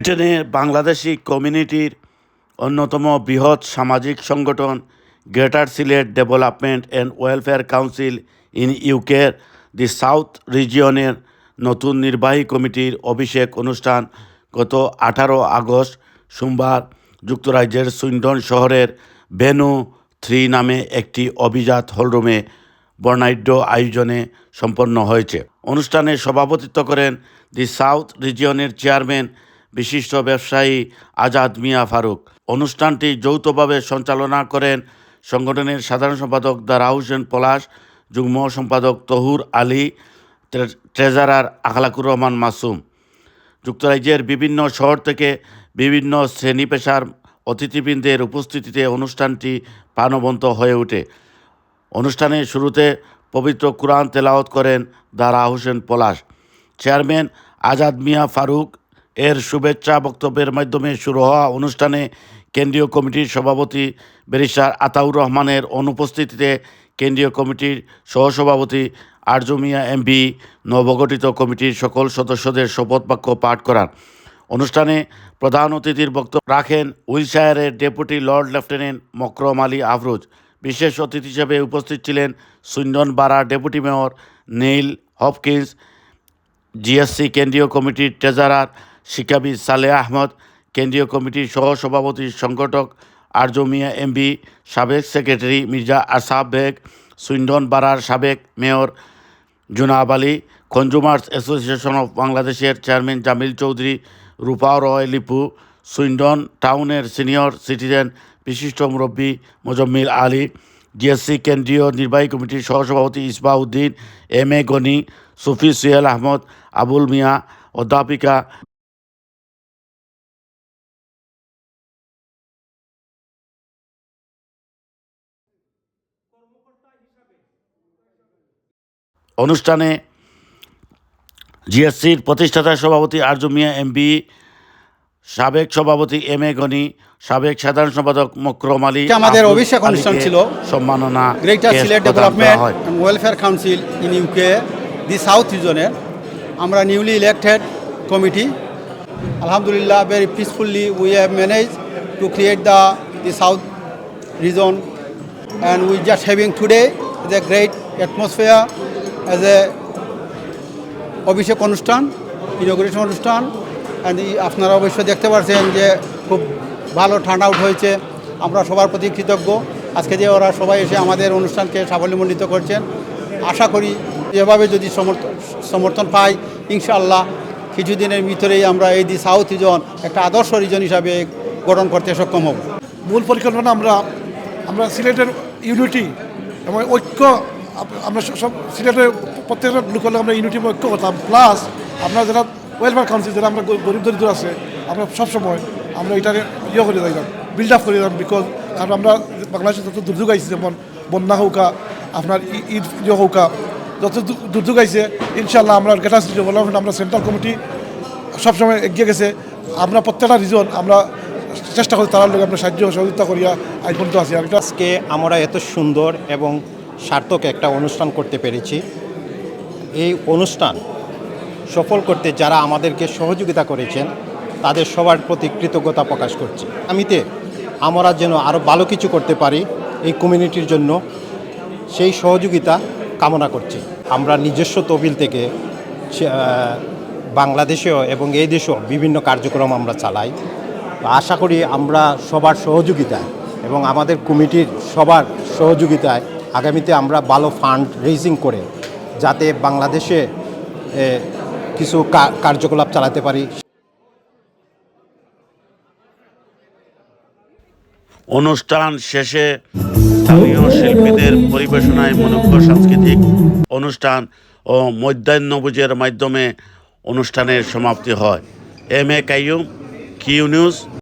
ব্রিটেনে বাংলাদেশি কমিউনিটির অন্যতম বৃহৎ সামাজিক সংগঠন greater Sylhet development and welfare council in ইউকের দি সাউথ রিজিয়নের নতুন নির্বাহী কমিটির অভিষেক অনুষ্ঠান গত আঠারো আগস্ট সোমবার যুক্তরাজ্যের সুইন্ডন শহরের ভেনু থ্রি নামে একটি অভিজাত হলরুমে বর্ণাঢ্য আয়োজনে সম্পন্ন হয়েছে। অনুষ্ঠানে সভাপতিত্ব করেন দি সাউথ রিজিয়নের চেয়ারম্যান বিশিষ্ট ব্যবসায়ী আজাদ মিয়া ফারুক। অনুষ্ঠানটি যৌথভাবে সঞ্চালনা করেন সংগঠনের সাধারণ সম্পাদক দারা হোসেন পলাশ, যুগ্ম সম্পাদক তহুর আলী ট্রেজারার আখলাকুর রহমান মাসুম। যুক্তরাজ্যের বিভিন্ন শহর থেকে বিভিন্ন শ্রেণি পেশার অতিথিবৃন্দের উপস্থিতিতে অনুষ্ঠানটি প্রাণবন্ত হয়ে ওঠে। অনুষ্ঠানের শুরুতে পবিত্র কুরআন তেলাওয়াত করেন দারা হোসেন পলাশ। চেয়ারম্যান আজাদ মিয়া ফারুক এর শুভেচ্ছা বক্তব্যের মাধ্যমে শুরু হওয়া অনুষ্ঠানে কেন্দ্রীয় কমিটির সভাপতি ব্যারিস্টার আতাউর রহমানের অনুপস্থিতিতে কেন্দ্রীয় কমিটির সহসভাপতি আরজু মিয়া এমপি, নবগঠিত কমিটির সকল সদস্যদের শপথ বাক্য পাঠ করান। অনুষ্ঠানে প্রধান অতিথির বক্তব্য রাখেন উইলশায়ারের deputy lord lieutenant Mokarram Ali Afroz. বিশেষ অতিথি হিসেবে উপস্থিত ছিলেন Swindon borough deputy mayor Neil Hopkins, GSC কেন্দ্রীয় কমিটির ট্রেজারার শিক্ষাবিদ সালেহ আহমদ, কেন্দ্রীয় কমিটির সহসভাপতি সংগঠক আরজু মিয়া এমবি সাবেক সেক্রেটারি মির্জা আসাব বেগ, সুইন্ডন বারার সাবেক mayor Junab Ali, consumers association of বাংলাদেশের চেয়ারম্যান জামিল চৌধুরী, রূপা রয় লিপু, সুইন্ডন টাউনের সিনিয়র সিটিজেন বিশিষ্ট মুরব্বী মোজম্মিল আলী জিএসসি কেন্দ্রীয় নির্বাহী কমিটির সহসভাপতি ইসবাউদ্দিন এম এ গনি, সুফি সুয়েল আহমদ, আবুল মিয়া, অধ্যাপিকা অনুষ্ঠানে জিএসসির প্রতিষ্ঠাতা সভাপতি আরজু মিয়া এমবি সাবেক সভাপতি এম এ গনি সাবেক সাধারণ সম্পাদক মকরম আলী আমাদের অভিষেক অনুষ্ঠান ছিল। সম্মাননা greater Sylhet development welfare council in UK the south রিজনের আমরা নিউলি ইলেক্টেড কমিটি আলহামদুলিল্লাহ very peacefully we have manage to create the the south region and we just having today the great atmosphere as a অভিষেক অনুষ্ঠান ইনগ্রেশন অনুষ্ঠান আপনারা অবশ্যই দেখতে পাচ্ছেন যে খুব ভালো টার্ন আউট হয়েছে। আমরা সবার প্রতি কৃতজ্ঞ। আজকে যে ওরা সবাই এসে আমাদের অনুষ্ঠানকে সাফল্যমণ্ডিত করছেন, আশা করি এভাবে যদি সমর্থন সমর্থন পাই, ইনশাআল্লাহ কিছুদিনের ভিতরেই আমরা এই দি সাউথ রিজন একটা আদর্শ রিজন হিসাবে গঠন করতে সক্ষম হব। মূল পরিকল্পনা আমরা আমরা সিলেটের ইউনিটি এবং ঐক্য আমরা সব- সিলেটের প্রত্যেকটা লোকের আমরা ইউনিটি ঐক্য করতাম। প্লাস আমরা যারা ওয়েলফেয়ার কাউন্সিল যারা আমরা গরিব দরিদ্র আছে, আমরা সবসময় আমরা এটাকে ইয়ে করে যাইতাম বিল্ড আপ করে দিতাম বিকজ কারণ আমরা বাংলাদেশে যত দুর্যোগ আইছে, যেমন বন্যা হৌকা, আপনার ঈদ ইয়ে হৌকা, যত দুর্যোগ আইছে ইনশাল্লাহ আমরা গেটার ডেভেলপমেন্ট আমরা সেন্ট্রাল কমিটি সবসময় এগিয়ে গেছে। আমরা প্রত্যেকটা রিজন আমরা চেষ্টা করি তার লোক আমরা সাহায্য সহযোগিতা করিয়া আজ পর্যন্ত আছি। আজকে আমরা এত সুন্দর এবং সার্থক একটা অনুষ্ঠান করতে পেরেছি। এই অনুষ্ঠান সফল করতে যারা আমাদেরকে সহযোগিতা করেছেন, তাদের সবার প্রতি কৃতজ্ঞতা প্রকাশ করছি। আমিতে আমরা যেন আরও ভালো কিছু করতে পারি এই কমিউনিটির জন্য, সেই সহযোগিতা কামনা করছি। আমরা নিজস্ব তহবিল থেকে বাংলাদেশেও এবং এই দেশেও বিভিন্ন কার্যক্রম আমরা চালাই। আশা করি আমরা সবার সহযোগিতায় এবং আমাদের কমিটির সবার সহযোগিতায় আগামীতে আমরা ভালো ফান্ড রেজিং করে যাতে বাংলাদেশে কিছু কার্যকলাপ চালাতে পারি। অনুষ্ঠান শেষে স্থানীয় শিল্পীদের পরিবেশনায় মনোজ্ঞ সাংস্কৃতিক অনুষ্ঠান ও মধ্যাহ্নভোজের মাধ্যমে অনুষ্ঠানের সমাপ্তি হয়। M A Kaiyum, Q news.